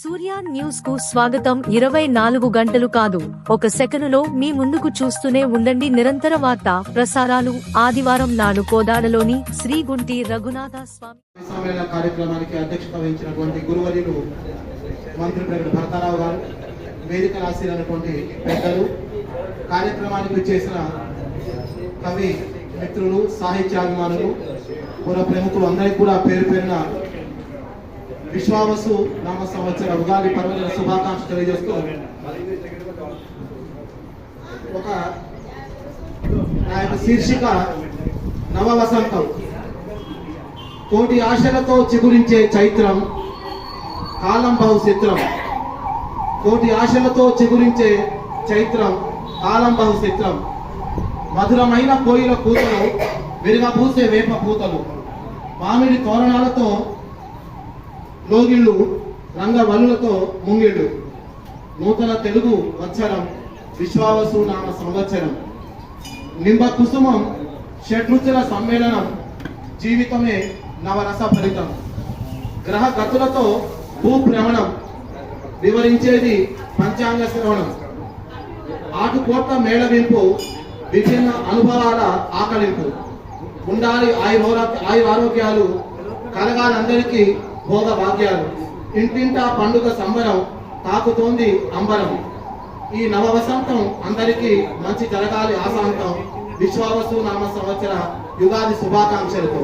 SR న్యూస్కు స్వాగతం. ఇరవై నాలుగు గంటలు కాదు. ఒక సెకనులో మీ ముందుకు చూస్తూనే ఉండండి. నిరంతర వార్త ప్రసారాలు ఆదివారం నాడు కోదాడలోని శ్రీ గుంటి రఘునాథ స్వామి. సమ్మేళన కార్యక్రమానికి అధ్యక్షత వహించినటువంటి గురువర్యులు మంత్రి భరతారావు గారు వేదిక రాసినటువంటి పెద్దలు కార్యక్రమానికి చేసిన కవి మిత్రులు సాహిత్యాభిమానులు పుర ప్రముఖులు అందరికీ కూడా పేరు పేరున విశ్వావసు నామ సంవత్సర ఉగాది పర్వదిన శుభాకాంక్ష తెలియజేస్తూ ఒక నా యొక్క శీర్షిక నవ వసంతం కోటి ఆశలతో చిగురించే చైత్రం కాలం బహు చిత్రం కోటి ఆశలతో చిగురించే చైత్రం కాలం బహు చిత్రం మధురమైన కోయిల కూతలు విరగబూసే వేప పూతలు. మామిడి తోరణాలతో లోగిళ్ళు రంగవల్లులతో ముంగిళ్ళు. నూతన తెలుగు వచ్చరం విశ్వావసు నామ సంవత్సరం. నింబ కుసుమం షడ్రుచుల సమ్మేళనం జీవితమే నవరస ఫలితం. గ్రహ గతులతో భూభ్రమణం వివరించేది పంచాంగ శ్రవణం. ఆటుకోట్ల మేళవింపు విభిన్న అనుభవాల ఆకలింపు ఉండాలి ఆయుర ఆయురారోగ్యాలు కలగాలందరికీ భోగ భాగ్యాలు ఇంటింటా పండుగ సంబరం తాకుతోంది అంబరం. ఈ నవ వసంతం అందరికీ మంచి జరగాలి ఆశాంతం. విశ్వావసు నామ సంవత్సర యుగాది శుభాకాంక్షలతో